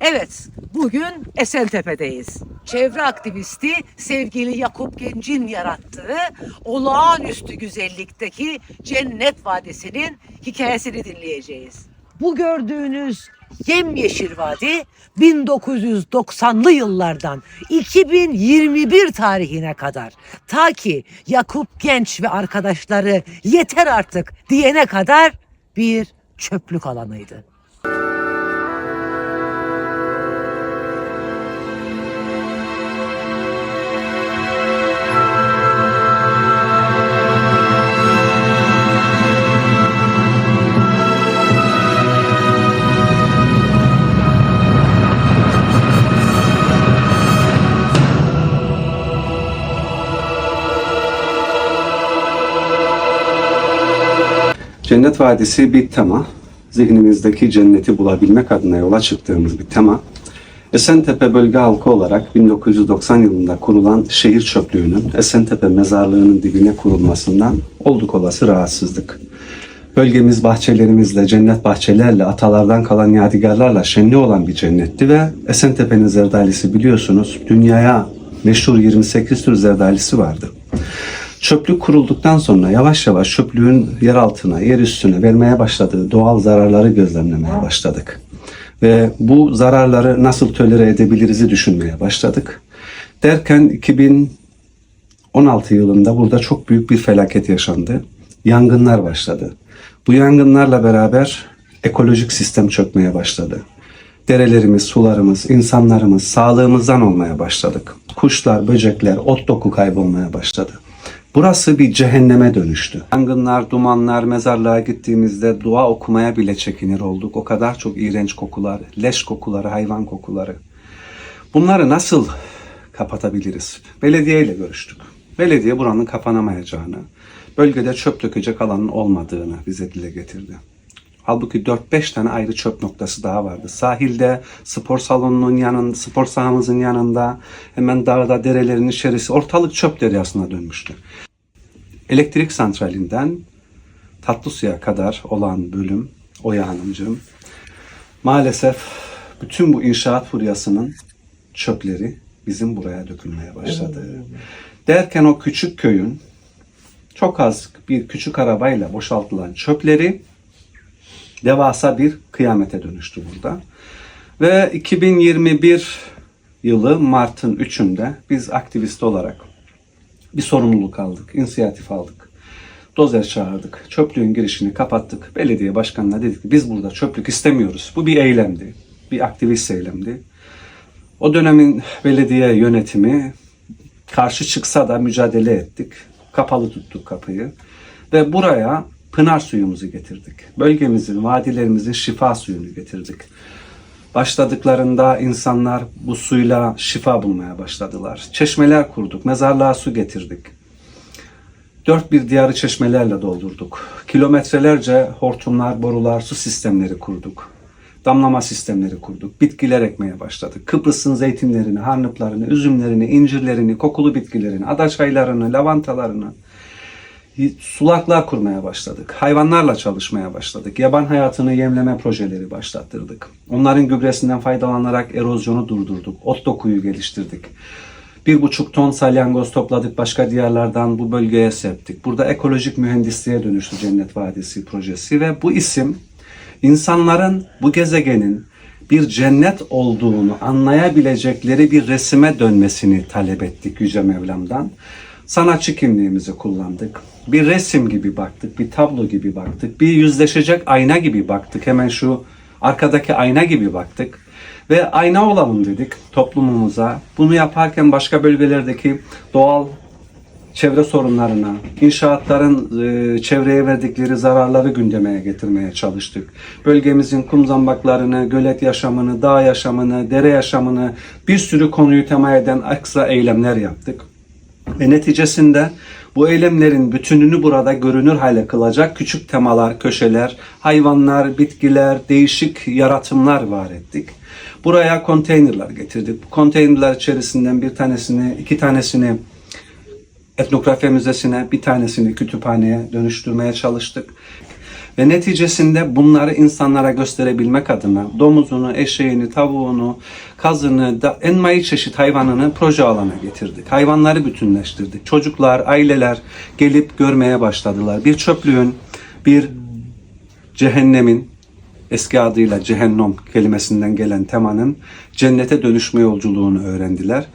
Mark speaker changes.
Speaker 1: Evet, bugün Esentepe'deyiz. Çevre aktivisti sevgili Yakup Genc'in yarattığı olağanüstü güzellikteki Cennet Vadisi'nin hikayesini dinleyeceğiz. Bu gördüğünüz yemyeşil vadi 1990'lı yıllardan 2021 tarihine kadar ta ki Yakup Genç ve arkadaşları yeter artık diyene kadar bir çöplük alanıydı.
Speaker 2: Cennet Vadisi bir tema. Zihnimizdeki cenneti bulabilmek adına yola çıktığımız bir tema. Esentepe bölge halkı olarak 1990 yılında kurulan şehir çöplüğünün Esentepe mezarlığının dibine kurulmasından olduk olası rahatsızlık. Bölgemiz bahçelerimizle, cennet bahçelerle, atalardan kalan yadigarlarla şenli olan bir cennetti ve Esentepe'nin zerdalisi biliyorsunuz dünyaya meşhur 28 tür zerdalisi vardı. Çöplük kurulduktan sonra yavaş yavaş çöplüğün yer altına, yer üstüne vermeye başladığı doğal zararları gözlemlemeye başladık. Ve bu zararları nasıl tolere edebiliriz düşünmeye başladık. Derken 2016 yılında burada çok büyük bir felaket yaşandı. Yangınlar başladı. Bu yangınlarla beraber ekolojik sistem çökmeye başladı. Derelerimiz, sularımız, insanlarımız sağlığımızdan olmaya başladık. Kuşlar, böcekler, ot doku kaybolmaya başladı. Burası bir cehenneme dönüştü. Yangınlar, dumanlar, mezarlığa gittiğimizde dua okumaya bile çekinir olduk. O kadar çok iğrenç kokular, leş kokuları, hayvan kokuları. Bunları nasıl kapatabiliriz? Belediye ile görüştük. Belediye buranın kapanamayacağını, bölgede çöp dökecek alanın olmadığını bize dile getirdi. Halbuki 4-5 tane ayrı çöp noktası daha vardı. Sahilde, spor salonunun yanında, spor sahamızın yanında, hemen dağda, derelerin içerisi, ortalık çöp deryasına dönmüştü. Elektrik santralinden tatlı suya kadar olan bölüm, Oya Hanımcığım, maalesef bütün bu inşaat furyasının çöpleri bizim buraya dökülmeye başladı. Derken o küçük köyün çok az bir küçük arabayla boşaltılan çöpleri devasa bir kıyamete dönüştü burada. Ve 2021 yılı Mart'ın 3'ünde biz aktivist olarak bir sorumluluk aldık, inisiyatif aldık. Dozer çağırdık, çöplüğün girişini kapattık. Belediye başkanına dedik ki biz burada çöplük istemiyoruz. Bu bir eylemdi, bir aktivist eylemdi. O dönemin belediye yönetimi karşı çıksa da mücadele ettik. Kapalı tuttuk kapıyı. Ve buraya pınar suyumuzu getirdik. Bölgemizin, vadilerimizin şifa suyunu getirdik. Başladıklarında insanlar bu suyla şifa bulmaya başladılar. Çeşmeler kurduk, mezarlığa su getirdik. Dört bir diyarı çeşmelerle doldurduk. Kilometrelerce hortumlar, borular, su sistemleri kurduk. Damlama sistemleri kurduk. Bitkiler ekmeye başladık. Kıbrıs'ın zeytinlerini, harnıplarını, üzümlerini, incirlerini, kokulu bitkilerini, adaçaylarını, lavantalarını, sulaklar kurmaya başladık. Hayvanlarla çalışmaya başladık. Yaban hayatını yemleme projeleri başlattırdık. Onların gübresinden faydalanarak erozyonu durdurduk. Ot dokuyu geliştirdik. Bir buçuk ton salyangoz topladık başka diyarlardan bu bölgeye serptik. Burada ekolojik mühendisliğe dönüştü Cennet Vadisi projesi ve bu isim insanların bu gezegenin bir cennet olduğunu anlayabilecekleri bir resime dönmesini talep ettik Yüce Mevlam'dan. Sanatçı kimliğimizi kullandık. Bir resim gibi baktık, bir tablo gibi baktık, bir yüzleşecek ayna gibi baktık. Hemen şu arkadaki ayna gibi baktık. Ve ayna olalım dedik toplumumuza. Bunu yaparken başka bölgelerdeki doğal çevre sorunlarına, inşaatların e, çevreye verdikleri zararları gündemeye getirmeye çalıştık. Bölgemizin kum zambaklarını, gölet yaşamını, dağ yaşamını, dere yaşamını bir sürü konuyu tema eden ekstra eylemler yaptık. Ve neticesinde bu eylemlerin bütününü burada görünür hale kılacak küçük temalar, köşeler, hayvanlar, bitkiler, değişik yaratımlar var ettik. Buraya konteynerler getirdik. Bu konteynerler içerisinden bir tanesini, iki tanesini etnografya müzesine, bir tanesini kütüphaneye dönüştürmeye çalıştık. Ve neticesinde bunları insanlara gösterebilmek adına domuzunu, eşeğini, tavuğunu, kazını, da, envai çeşit hayvanını proje alana getirdik. Hayvanları bütünleştirdik. Çocuklar, aileler gelip görmeye başladılar. Bir çöplüğün, bir cehennemin, eski adıyla cehennem kelimesinden gelen temanın cennete dönüşme yolculuğunu öğrendiler.